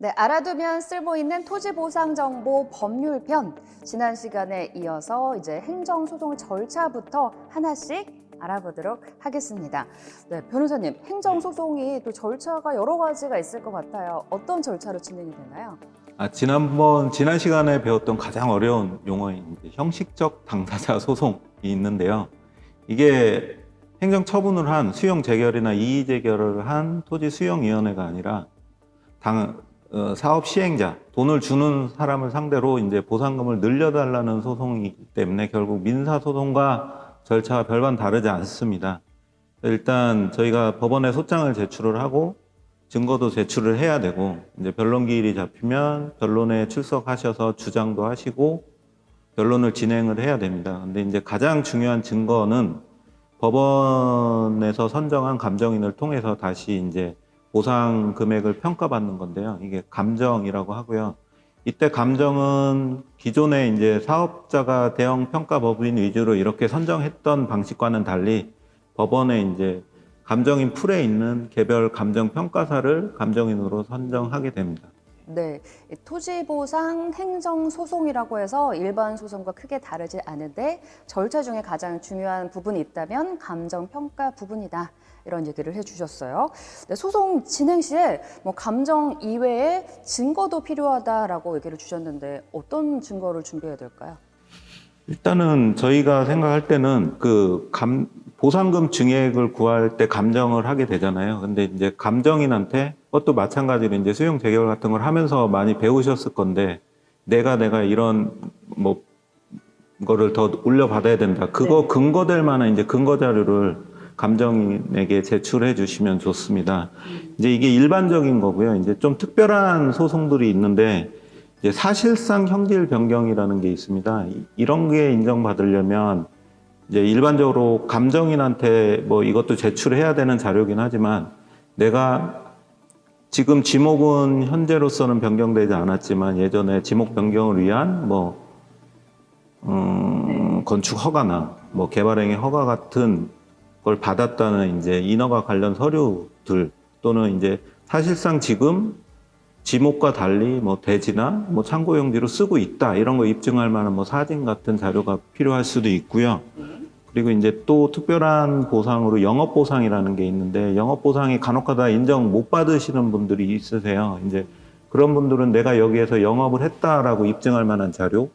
네, 알아두면 쓸모 있는 토지 보상 정보 법률편. 지난 시간에 이어서 이제 행정 소송 절차부터 하나씩 알아보도록 하겠습니다. 네, 변호사님, 행정 소송이 또 절차가 여러 가지가 있을 것 같아요. 어떤 절차로 진행이 되나요? 아, 지난번 지난 시간에 배웠던 가장 어려운 용어인 이제 형식적 당사자 소송이 있는데요. 이게 행정 처분을 한 수용 재결이나 이의 재결을 한 토지 수용위원회가 아니라 당 어, 사업 시행자 돈을 주는 사람을 상대로 이제 보상금을 늘려달라는 소송이기 때문에 결국 민사 소송과 절차가 별반 다르지 않습니다. 일단 저희가 법원에 소장을 제출을 하고 증거도 제출을 해야 되고 이제 변론 기일이 잡히면 변론에 출석하셔서 주장도 하시고 변론을 진행을 해야 됩니다. 근데 이제 가장 중요한 증거는 법원에서 선정한 감정인을 통해서 다시 이제 보상 금액을 평가받는 건데요. 이게 감정이라고 하고요. 이때 감정은 기존에 이제 사업자가 대형 평가 법인 위주로 이렇게 선정했던 방식과는 달리 법원에 이제 감정인 풀에 있는 개별 감정 평가사를 감정인으로 선정하게 됩니다. 네, 이 토지 보상 행정 소송이라고 해서 일반 소송과 크게 다르지 않은데 절차 중에 가장 중요한 부분이 있다면 감정 평가 부분이다. 이런 얘기를 해주셨어요. 네, 소송 진행 시에 뭐 감정 이외에 증거도 필요하다라고 얘기를 주셨는데 어떤 증거를 준비해야 될까요? 일단은 저희가 생각할 때는 그 감, 보상금 증액을 구할 때 감정을 하게 되잖아요. 근데 이제 감정인한테 그것도 마찬가지로 이제 수용 재결 같은 걸 하면서 많이 배우셨을 건데 내가 내가 이런 뭐 거를 더 올려받아야 된다. 그거 근거될 만한 이제 근거 자료를 감정인에게 제출해 주시면 좋습니다. 이제 이게 일반적인 거고요. 이제 좀 특별한 소송들이 있는데 이제 사실상 형질 변경이라는 게 있습니다. 이- 이런 게 인정받으려면 이제 일반적으로 감정인한테 뭐 이것도 제출해야 되는 자료긴 하지만 내가 지금 지목은 현재로서는 변경되지 않았지만 예전에 지목 변경을 위한 뭐 음, 건축 허가나 뭐 개발행위 허가 같은 걸 받았다는 이제 인허가 관련 서류들 또는 이제 사실상 지금 지목과 달리 뭐 대지나 뭐 참고용지로 쓰고 있다 이런 거 입증할 만한 뭐 사진 같은 자료가 필요할 수도 있고요. 그리고 이제 또 특별한 보상으로 영업 보상이라는 게 있는데 영업 보상이 간혹가다 인정 못 받으시는 분들이 있으세요. 이제 그런 분들은 내가 여기에서 영업을 했다라고 입증할 만한 자료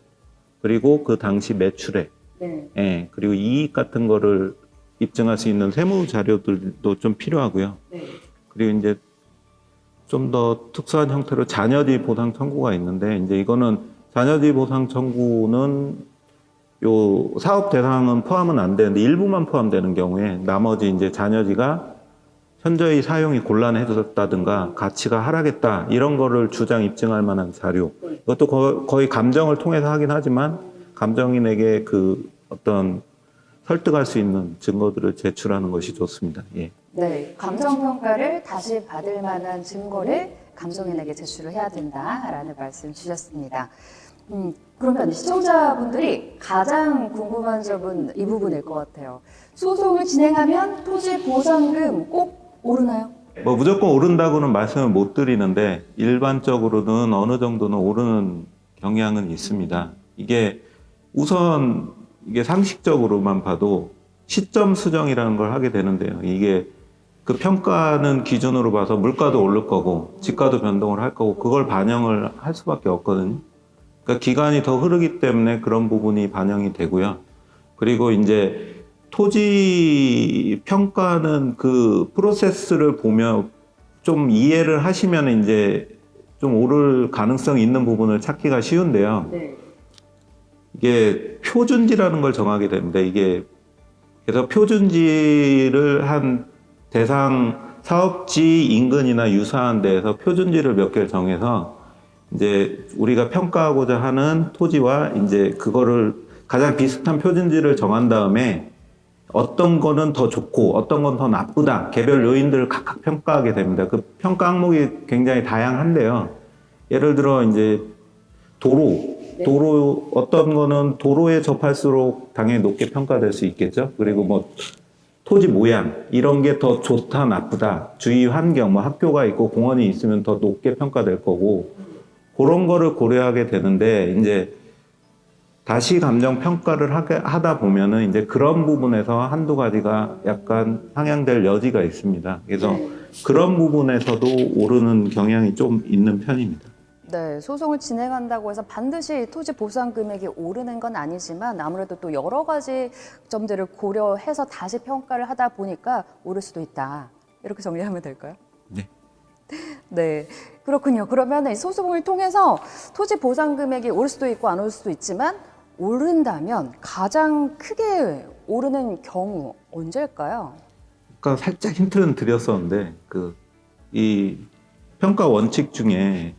그리고 그 당시 매출액 네. 예, 그리고 이익 같은 거를 입증할 수 있는 세무 자료들도 좀 필요하고요. 네. 그리고 이제 좀 더 특수한 형태로 자녀지 보상 청구가 있는데 이제 이거는 자녀지 보상 청구는 요 사업 대상은 포함은 안 되는데 일부만 포함되는 경우에 나머지 이제 자녀지가 현저히 사용이 곤란해졌다든가 가치가 하락했다 이런 거를 주장 입증할 만한 자료 이것도 거- 거의 감정을 통해서 하긴 하지만 감정인에게 그 어떤 설득할 수 있는 증거들을 제출하는 것이 좋습니다. 예. 네, 감정평가를 다시 받을 만한 증거를 감정인에게 제출을 해야 된다라는 말씀 주셨습니다. 음, 그러면 시청자분들이 가장 궁금한 점은 이 부분일 것 같아요. 소송을 진행하면 토지 보상금 꼭 오르나요? 뭐 무조건 오른다고는 말씀을 못 드리는데 일반적으로는 어느 정도는 오르는 경향은 있습니다. 이게 우선 이게 상식적으로만 봐도 시점 수정이라는 걸 하게 되는데요. 이게 그 평가는 기준으로 봐서 물가도 오를 거고 집가도 변동을 할 거고 그걸 반영을 할 수밖에 없거든요. 그러니까 기간이 더 흐르기 때문에 그런 부분이 반영이 되고요. 그리고 이제 토지 평가는 그 프로세스를 보면 좀 이해를 하시면 이제 좀 오를 가능성이 있는 부분을 찾기가 쉬운데요. 네. 이게 표준지라는 걸 정하게 됩니다. 이게 그래서 표준지를 한 대상 사업지 인근이나 유사한 데에서 표준지를 몇 개를 정해서 이제 우리가 평가하고자 하는 토지와 이제 그거를 가장 비슷한 표준지를 정한 다음에 어떤 거는 더 좋고 어떤 건 더 나쁘다 개별 요인들을 각각 평가하게 됩니다. 그 평가 항목이 굉장히 다양한데요. 예를 들어 이제 도로 도로 어떤 거는 도로에 접할수록 당연히 높게 평가될 수 있겠죠. 그리고 뭐 토지 모양 이런 게 더 좋다 나쁘다 주위 환경 뭐 학교가 있고 공원이 있으면 더 높게 평가될 거고 그런 거를 고려하게 되는데 이제 다시 감정 평가를 하다 보면은 이제 그런 부분에서 한두 가지가 약간 상향될 여지가 있습니다. 그래서 그런 부분에서도 오르는 경향이 좀 있는 편입니다. 네, 소송을 진행한다고 해서 반드시 토지 보상 금액이 오르는 건 아니지만 아무래도 또 여러 가지 점들을 고려해서 다시 평가를 하다 보니까 오를 수도 있다. 이렇게 정리하면 될까요? 네. 네, 그렇군요. 그러면 이 소송을 통해서 토지 보상 금액이 오를 수도 있고 안 오를 수도 있지만 오른다면 가장 크게 오르는 경우 언제일까요? 그러니까 살짝 힌트는 드렸었는데 그 이 평가 원칙 중에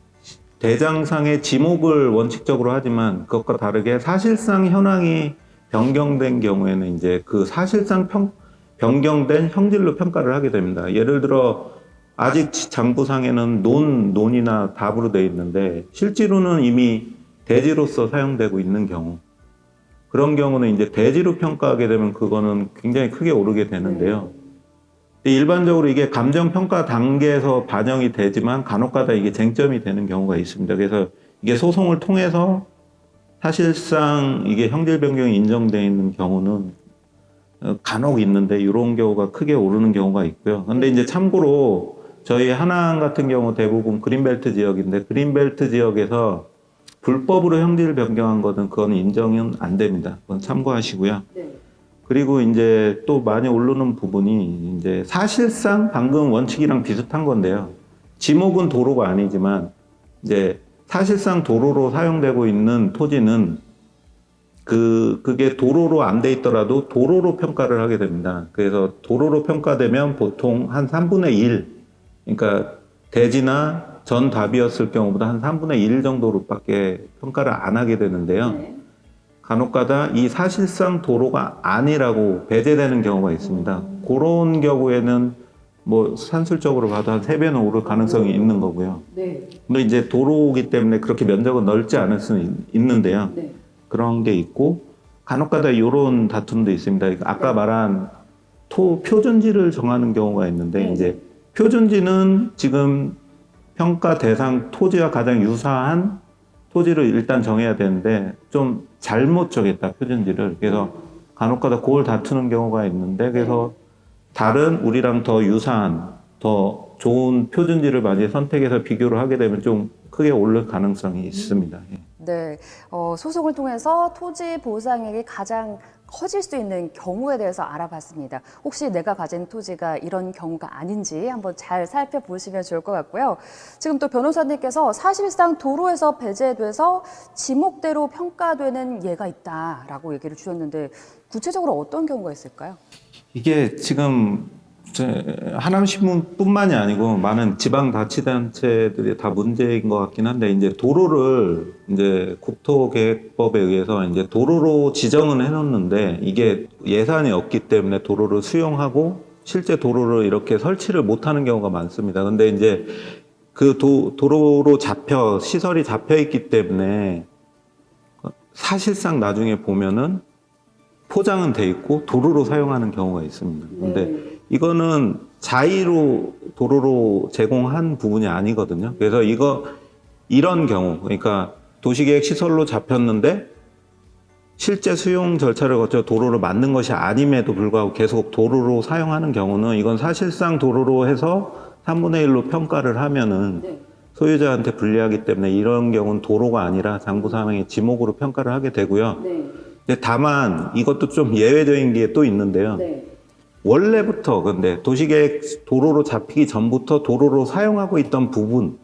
대장상의 지목을 원칙적으로 하지만 그것과 다르게 사실상 현황이 변경된 경우에는 이제 그 사실상 평, 변경된 형질로 평가를 하게 됩니다. 예를 들어 아직 장부상에는 논, 논이나 답으로 되어 있는데 실제로는 이미 대지로서 사용되고 있는 경우 그런 경우는 이제 대지로 평가하게 되면 그거는 굉장히 크게 오르게 되는데요. 일반적으로 이게 감정 평가 단계에서 반영이 되지만 간혹가다 이게 쟁점이 되는 경우가 있습니다. 그래서 이게 소송을 통해서 사실상 이게 형질 변경이 인정되어 있는 경우는 어, 간혹 있는데 이런 경우가 크게 오르는 경우가 있고요. 근데 이제 참고로 저희 하나항 같은 경우 대부분 그린벨트 지역인데 그린벨트 지역에서 불법으로 형질 변경한 거는 그건 인정은 안 됩니다. 그건 참고하시고요. 그리고 이제 또 많이 오르는 부분이 이제 사실상 방금 원칙이랑 비슷한 건데요. 지목은 도로가 아니지만 이제 사실상 도로로 사용되고 있는 토지는 그 그게 도로로 안 돼 있더라도 도로로 평가를 하게 됩니다. 그래서 도로로 평가되면 보통 한 3분의 1 그러니까 대지나 전 답이었을 경우보다 한 3분의 1 정도로밖에 평가를 안 하게 되는데요. 간혹가다 이 사실상 도로가 아니라고 배제되는 경우가 있습니다. 그런 경우에는 뭐 산술적으로 봐도 한 세배는 오를 가능성이 있는 거고요. 네, 근데 이제 도로이기 때문에 그렇게 면적은 넓지 않을 수는 있- 있는데요. 네. 그런 게 있고 간혹가다 이런 다툼도 있습니다. 아까 말한 토 표준지를 정하는 경우가 있는데 네. 이제 표준지는 지금 평가 대상 토지와 가장 유사한 토지를 일단 정해야 되는데 좀 잘못 정했다 표준지를 그래서 간혹가다 그걸 다투는 경우가 있는데 그래서 다른 우리랑 더 유사한 더 좋은 표준지를 많이 선택해서 비교를 하게 되면 좀 크게 오를 가능성이 있습니다. 예. 네, 어, 소송을 통해서 토지 보상액이 가장 커질 수 있는 경우에 대해서 알아봤습니다. 혹시 내가 가진 토지가 이런 경우가 아닌지 한번 잘 살펴보시면 좋을 것 같고요. 지금 또 변호사님께서 사실상 도로에서 배제돼서 지목대로 평가되는 예가 있다라고 얘기를 주셨는데 구체적으로 어떤 경우가 있을까요? 이게 지금 제 하남신문뿐만이 아니고 많은 지방 자치단체들이 다 문제인 것 같긴 한데 이제 도로를 이제 국토계획법에 의해서 이제 도로로 지정은 해놓는데 이게 예산이 없기 때문에 도로를 수용하고 실제 도로를 이렇게 설치를 못하는 경우가 많습니다. 근데 이제 그 도, 도로로 잡혀 시설이 잡혀 있기 때문에 사실상 나중에 보면은 포장은 돼 있고 도로로 사용하는 경우가 있습니다. 근데 이거는 자의로 도로로 제공한 부분이 아니거든요. 그래서 이거 이런 경우 그러니까 도시계획 시설로 잡혔는데 실제 수용 절차를 거쳐 도로를 만든 것이 아님에도 불구하고 계속 도로로 사용하는 경우는 이건 사실상 도로로 해서 3분의 1로 평가를 하면은 소유자한테 불리하기 때문에 이런 경우는 도로가 아니라 장부사항의 지목으로 평가를 하게 되고요. 근데 다만 이것도 좀 예외적인 게 또 있는데요. 원래부터 근데 도시계획 도로로 잡히기 전부터 도로로 사용하고 있던 부분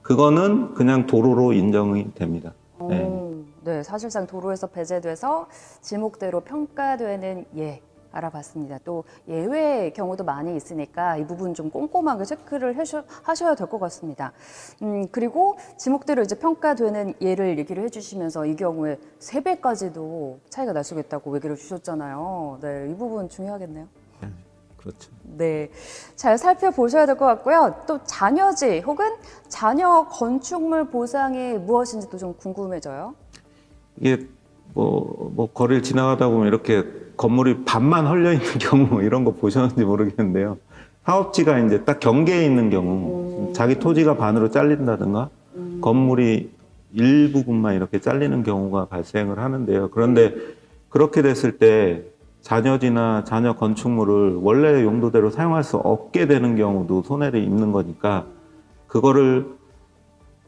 그거는 그냥 도로로 인정이 됩니다. 네. 오, 네, 사실상 도로에서 배제돼서 지목대로 평가되는 예. 알아봤습니다. 또 예외의 경우도 많이 있으니까 이 부분 좀 꼼꼼하게 체크를 하셔야 될 것 같습니다. 음, 그리고 지목대로 이제 평가되는 예를 얘기를 해주시면서 이 경우에 세배까지도 차이가 날 수 있다고 얘기를 주셨잖아요. 네, 이 부분 중요하겠네요. 그렇죠. 네, 잘 살펴보셔야 될 것 같고요. 또 잔여지 혹은 잔여 건축물 보상이 무엇인지 또 좀 궁금해져요. 이게 뭐, 뭐 거리를 지나가다 보면 이렇게 건물이 반만 헐려 있는 경우 이런 거 보셨는지 모르겠는데요. 사업지가 이제 딱 경계에 있는 경우 자기 토지가 반으로 잘린다든가 건물이 일부분만 이렇게 잘리는 경우가 발생을 하는데요. 그런데 그렇게 됐을 때 자녀지나 자녀 건축물을 원래 용도대로 사용할 수 없게 되는 경우도 손해를 입는 거니까 그거를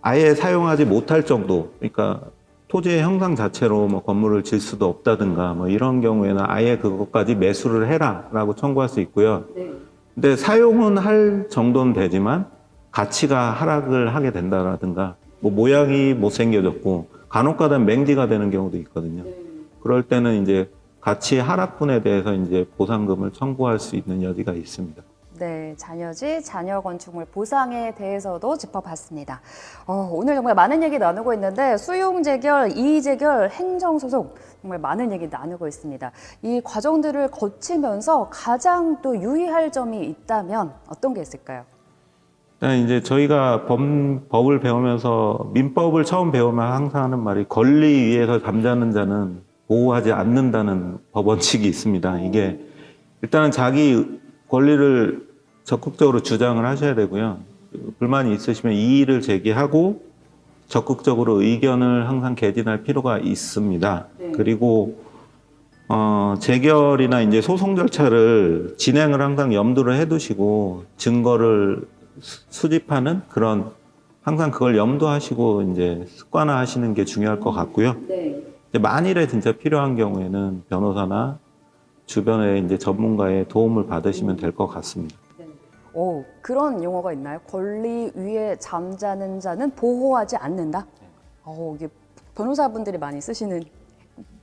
아예 사용하지 못할 정도, 그러니까 토지의 형상 자체로 뭐 건물을 질 수도 없다든가 뭐 이런 경우에는 아예 그것까지 매수를 해라라고 청구할 수 있고요. 근데 사용은 할 정도는 되지만 가치가 하락을 하게 된다라든가 뭐 모양이 못생겨졌고 간혹가다 맹지가 되는 경우도 있거든요. 그럴 때는 이제 가치 하락분에 대해서 이제 보상금을 청구할 수 있는 여지가 있습니다. 네, 자녀지, 자녀 건축물 보상에 대해서도 짚어봤습니다. 어, 오늘 정말 많은 얘기 나누고 있는데 수용 재결, 이의 재결, 행정 소송 정말 많은 얘기 나누고 있습니다. 이 과정들을 거치면서 가장 또 유의할 점이 있다면 어떤 게 있을까요? 일단 이제 저희가 법, 법을 배우면서 민법을 처음 배우면 항상 하는 말이 권리 위에서 잠자는 자는 보호하지 않는다는 법 원칙이 있습니다. 이게 일단은 자기 권리를 적극적으로 주장을 하셔야 되고요. 불만이 있으시면 이의를 제기하고 적극적으로 의견을 항상 개진할 필요가 있습니다. 그리고 어, 재결이나 이제 소송 절차를 진행을 항상 염두를 해두시고 증거를 수- 수집하는 그런 항상 그걸 염두하시고 이제 습관화하시는 게 중요할 것 같고요. 이제 만일에 진짜 필요한 경우에는 변호사나 주변에 이제 전문가의 도움을 받으시면 될 것 같습니다. 오, 그런 용어가 있나요? 권리 위에 잠자는 자는 보호하지 않는다? 어, 이게 변호사분들이 많이 쓰시는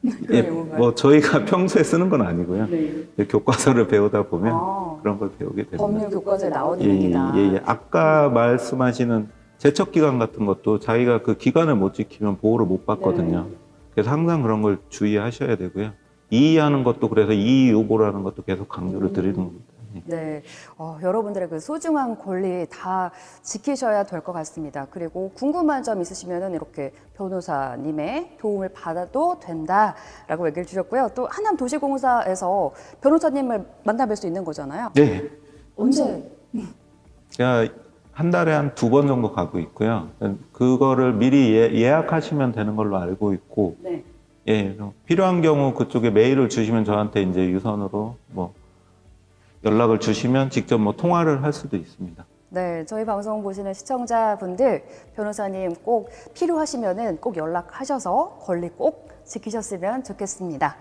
그런 예, 용어인가요? 뭐 저희가 평소에 쓰는 건 아니고요. 네. 이제 교과서를 배우다 보면 아. 그런 걸 배우게 됩니다. 법률 교과서에 나오는 예, 예, 얘기다. 예, 예. 아까 말씀하시는 제척 기간 같은 것도 자기가 그 기간을 못 지키면 보호를 못 받거든요. 네. 그래서 항상 그런 걸 주의하셔야 되고요. 이의하는 것도 그래서 이의 요구라는 것도 계속 강조를 드리는 겁니다. 예. 네, 어, 여러분들의 그 소중한 권리 다 지키셔야 될 것 같습니다. 그리고 궁금한 점 있으시면은 이렇게 변호사님의 도움을 받아도 된다라고 얘기를 주셨고요. 또 하남 도시공사에서 변호사님을 만나뵐 수 있는 거잖아요. 네. 언제? 제가 한 달에 한 두 번 정도 가고 있고요. 그거를 미리 예, 예약하시면 되는 걸로 알고 있고, 네. 예, 필요한 경우 그쪽에 메일을 주시면 저한테 이제 유선으로 뭐 연락을 주시면 직접 뭐 통화를 할 수도 있습니다. 네, 저희 방송 보시는 시청자분들 변호사님 꼭 필요하시면은 꼭 연락하셔서 권리 꼭 지키셨으면 좋겠습니다.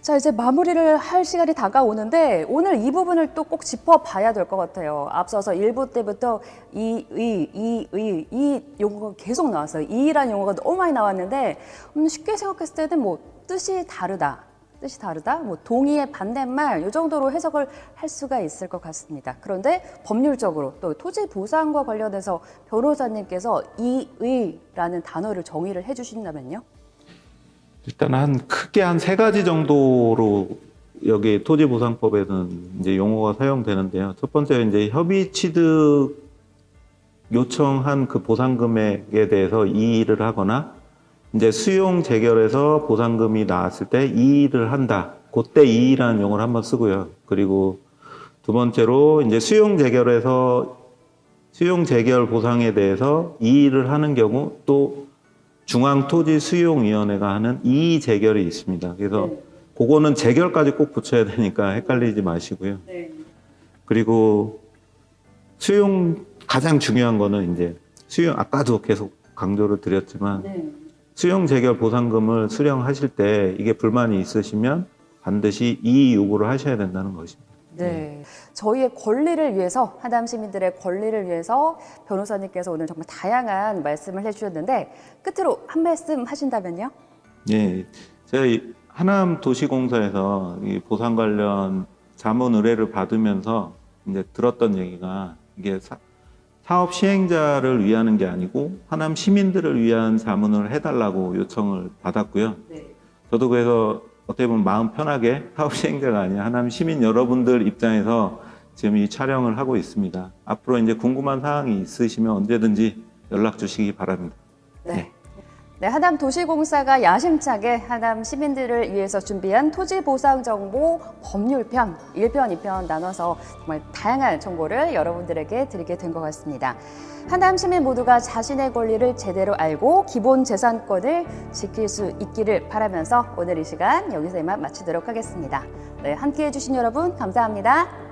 자, 이제 마무리를 할 시간이 다가오는데 오늘 이 부분을 또 꼭 짚어봐야 될 것 같아요. 앞서서 1부 때부터 이, 의, 이, 의, 이 용어가 계속 나왔어요. 이라는 용어가 너무 많이 나왔는데 음, 쉽게 생각했을 때는 뭐 뜻이 다르다. 뜻이 다르다? 뭐 동의의 반대말 이 정도로 해석을 할 수가 있을 것 같습니다. 그런데 법률적으로 또 토지 보상과 관련해서 변호사님께서 이의라는 단어를 정의를 해주신다면요? 일단 한 크게 한 세 가지 정도로 여기 토지보상법에는 이제 용어가 사용되는데요. 첫 번째 이제 협의 취득 요청한 그 보상 금액에 대해서 이의를 하거나 이제 수용 재결에서 보상금이 나왔을 때 이의를 한다. 그때 이의라는 용어를 한번 쓰고요. 그리고 두 번째로 이제 수용 재결에서 수용 재결 보상에 대해서 이의를 하는 경우 또 중앙토지수용위원회가 하는 이의 재결이 있습니다. 그래서 그거는 재결까지 꼭 붙여야 되니까 헷갈리지 마시고요. 그리고 수용 가장 중요한 거는 이제 수용 아까도 계속 강조를 드렸지만 수용 재결 보상금을 수령하실 때 이게 불만이 있으시면 반드시 이의 요구를 하셔야 된다는 것입니다. 네. 저희의 권리를 위해서, 하남 시민들의 권리를 위해서 변호사님께서 오늘 정말 다양한 말씀을 해주셨는데 끝으로 한 말씀 하신다면요? 예, 제가 이 하남 도시공사에서 이 보상 관련 자문 의뢰를 받으면서 이제 들었던 얘기가 이게 사, 사업 시행자를 위하는 게 아니고 하남 시민들을 위한 자문을 해달라고 요청을 받았고요. 저도 그래서 어떻게 보면 마음 편하게 사업 시행자가 아니라 하남 시민 여러분들 입장에서 지금 이 촬영을 하고 있습니다. 앞으로 이제 궁금한 사항이 있으시면 언제든지 연락 주시기 바랍니다. 네. 네, 하남 도시공사가 야심차게 하남 시민들을 위해서 준비한 토지 보상 정보 법률편 1편, 2편 나눠서 정말 다양한 정보를 여러분들에게 드리게 된 것 같습니다. 하남 시민 모두가 자신의 권리를 제대로 알고 기본 재산권을 지킬 수 있기를 바라면서 오늘 이 시간 여기서 이만 마치도록 하겠습니다. 네, 함께 해주신 여러분 감사합니다.